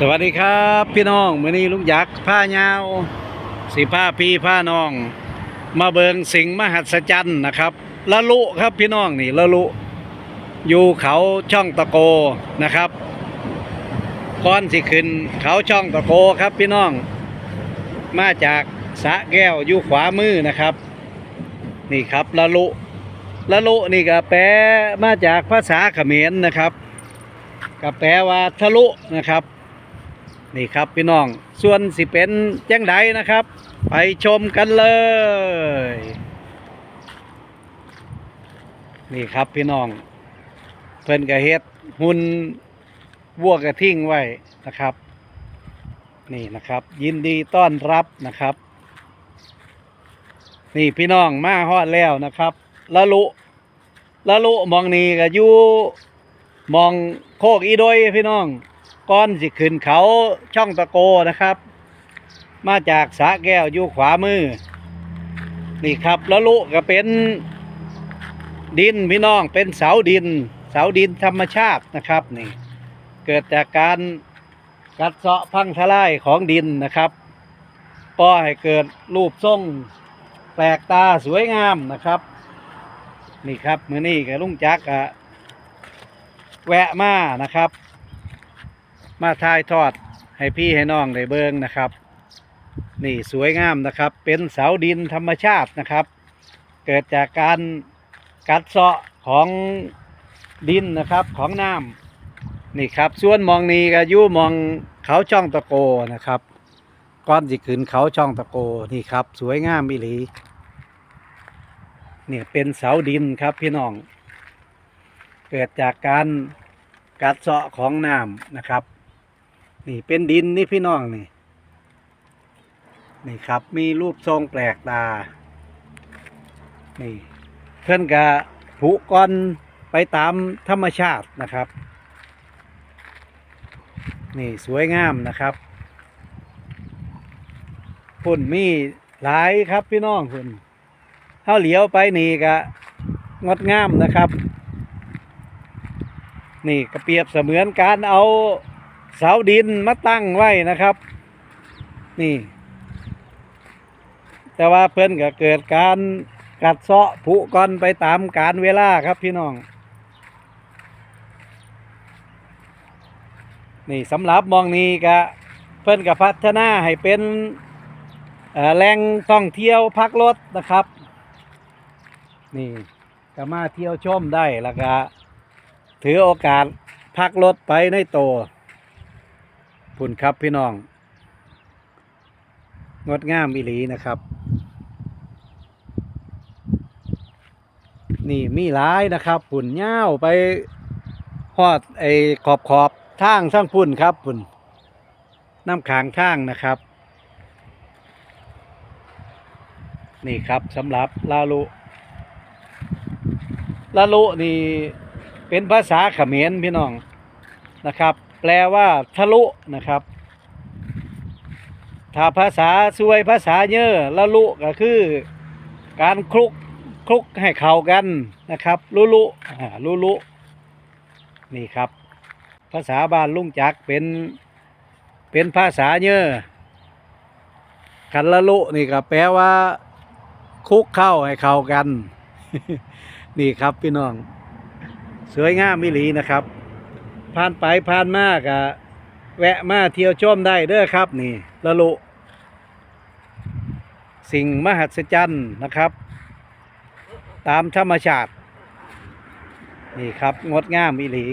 สวัสดีครับพี่น้องมื้อนี้ลุงยักษ์ผ้ายาวสีผ้าพี่ผ้าน้อง มาเบิงสิ่งมหัศจรรย์นะครับละลุครับพี่น้องนี่ละลุ อยู่เขาช่องตะโกนะครับก้อนสิขึ้นเขาช่องตะโกครับพี่น้อง มาจากสะแก้วอยู่ขวามือนะครับ นี่ครับละลุละลุนี่ก็แปลมาจากภาษาเขมรนะครับก็แปลว่าทะลุนะครับ นี่ครับพี่น้อง ส่วนสิเป็นแจังไดนะครับ ไปชมกันเลย นี่ครับพี่น้อง เพิ่นกระเฮ็ดหุ่นวัวกระทิ้งไว้นะครับ นี่นะครับ ยินดีต้อนรับนะครับ นี่พี่น้องมาฮอดแล้วนะครับละลุละลุมองนี่ก็อยู่มองโคกอีโดยพี่น้อง ก้อนสิขึ้นเขาช่องตะโกนะครับ มาจากสะแก้วอยู่ขวามือ นี่ครับแล้วลุก็เป็นดินพี่น้องเป็นเสาดิน เสาดินธรรมชาตินะครับนี่เกิดจากการกัดเซาะพังทลายของดินนะครับ ก็ให้เกิดรูปทรงแปลกตาสวยงามนะครับ นี่ครับมือนี้กับลุงจักรอะแวะมานะครับ มาถ่ายทอดให้พี่ให้น้องได้เบิงนะครับ นี่สวยงามนะครับ เป็นเสาดินธรรมชาตินะครับ เกิดจากการกัดเซาะของดินนะครับของน้ำนี่ครับ ส่วนมองนี้ก็ยู่มองเขาช่องตะโกนะครับ ก้อนสิขึ้นเขาช่องตะโกนี่ครับ สวยงามอีหลีเนี่ยเป็นเสาดินครับพี่น้อง เกิดจากการกัดเซาะของน้ำนะครับ นี่เป็นดินนี่พี่น้องนี่ นี่ครับ มีรูปทรงแปลกตา นี่ เพื่อนกะผุก้อนไปตามธรรมชาตินะครับ นี่สวยงามนะครับพุ่นมีหลายครับพี่น้องพุ่นเท่าเหลียวไปนี่กะงดงามนะครับ นี่ก็เปรียบเสมือนการเอา เสาดินมาตั้งไว้นะครับ นี่ แต่ว่าเพื่อนก็เกิดการกัดเซาะผุก่อนไปตามการเวลาครับพี่น้อง นี่สำหรับมองนี้ก็เพื่อนก็พัฒนาให้เป็นแหล่งท่องเที่ยวพักรถนะครับ นี่ก็มาเที่ยวชมได้แล้วก็ถือโอกาสพักรถไปในโตว พุ่นครับพี่น้อง งดงามอิหลีนะครับ นี่มีหลายนะครับพุ่นเง่าวไปฮอดไอ้ขอบขอบทางทั้งพุ่นครับพุ่นน้ำขางทางนะครับ นี่ครับสำหรับลาลุลาลุนี่เป็นภาษาเขมรพี่น้องนะครับ แปลว่าทะลุนะครับ ถ้าภาษาซวยภาษาเยอะละลุก็คือ การคลุกคลุกให้เข้ากันนะครับลุลุลุลุนี่ครับ ภาษาบ้านลุงจักเป็นเป็นภาษาเยอะคันละลุนี่ก็แปลว่าคลุกเข้าให้เข้ากัน นี่ครับพี่น้อง สวยงามมิลีนะครับ ผ่านไปผ่านมากะแวะมาเที่ยวชมได้เด้อครับนี่ละลุ สิ่งมหัศจรรย์นะครับ ตามธรรมชาติ นี่ครับงดงามมิลี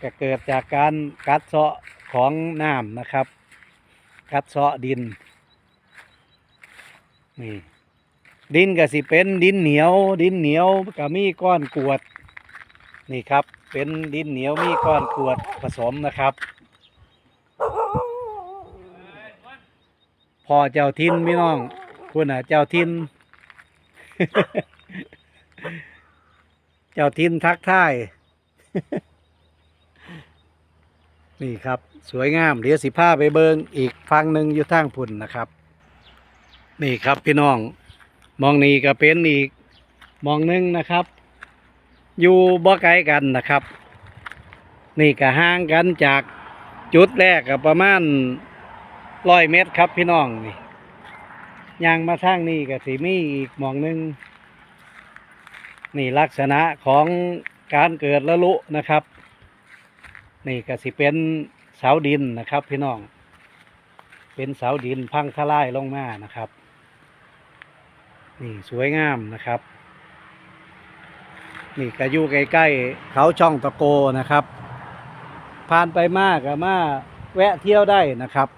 ก็เกิดจากการกัดเซาะของน้ำนะครับ กัดเซาะดินนี่ดินก็สิเป็นดินเหนียว ดินเหนียวก็มีก้อนกรวด นี่ครับเป็นดินเหนียวมีก้อนกรวดผสมนะครับ พอเจ้าทินพี่น้องคุณอะ เจ้าทิน เจ้าทินทักทาย นี่ครับ สวยงามเดี๋ยวสิผ้าไปเบิงอีกฟังหนึ่งอยู่ทางพุ่นนะครับ นี่ครับพี่น้อง มองนี้ก็เป็นอีกมองหนึงนะครับ อยู่บ่ไกลกันนะครับ นี่ก็ห่างกันจากจุดแรกก็ประมาณร้อยเมตรครับพี่น้องนี่ยางมาทางนี้ก็สิมีอีกมองหนึง นี่ลักษณะของการเกิดละลุนะครับ นี่ก็สิเป็นเสาดินนะครับ พี่น้อง เป็นเสาดินพังทลายลงมานะครับ นี่สวยงามนะครับ นี่ก็อยู่ใกล้ๆเขาช่องตะโกนะครับ ผ่านไปมากก็มาแวะเที่ยวได้นะครับ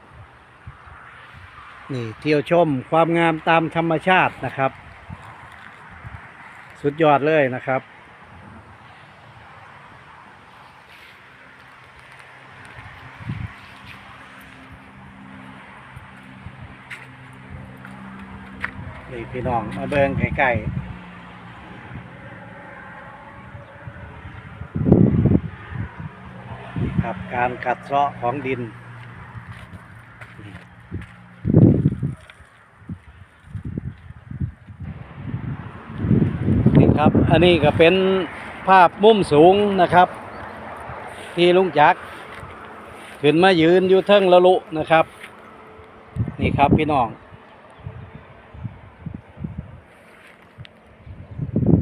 นี่เที่ยวชมความงามตามธรรมชาตินะครับ สุดยอดเลยนะครับนี่พี่น้องมาเบิงใกล้ๆ นี่ครับ การกัดเซาะของดิน นี่ครับ อันนี้ก็เป็นภาพมุมสูงนะครับ ที่ลุงจักรขึ้นมายืนอยู่เทิงละลุนะครับ นี่ครับพี่น้อง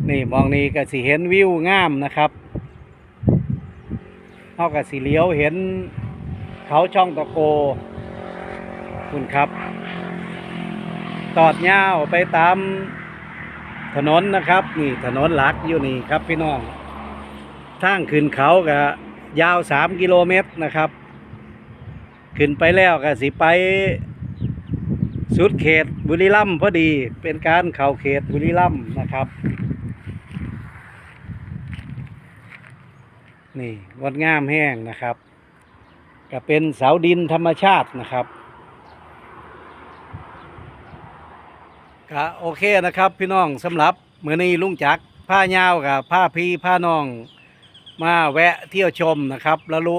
นี่มองนี่ก็สิเห็นวิวงามนะครับ เขาก็สิเลี้ยวเห็นเขาช่องตะโก คุณครับ ตอดยาวไปตามถนนนะครับ นี่ถนนหลักอยู่นี่ครับพี่น้องทางขึ้นเขาก็ยาวสามกิโลเมตรนะครับ ขึ้นไปแล้วก็สิไปสุดเขตบุรีรัมย์พอดีเป็นการเข้าเขตบุรีรัมย์นะครับ นี่งดงามแห้งนะครับก็เป็นเสาดินธรรมชาตินะครับก็โอเคนะครับ พี่น้องสำหรับมือนี้ลุงจักผ้ายาวกับผ้าพีผ้าน้องมาแวะเที่ยวชมนะครับล้วลุ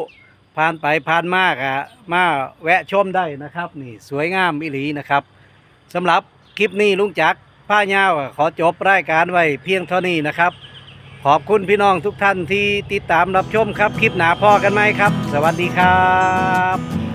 ผ่านไปผ่านมากอะมาแวะชมได้นะครับ นี่สวยงามอิหลีนะครับสำหรับคลิปนี้ลุงจักผ้ายาวขอจบรายการไว้เพียงเท่านี้นะครับ ขอบคุณพี่น้องทุกท่านที่ติดตามรับชมครับ คลิปหนาพอกันไหมครับ สวัสดีครับ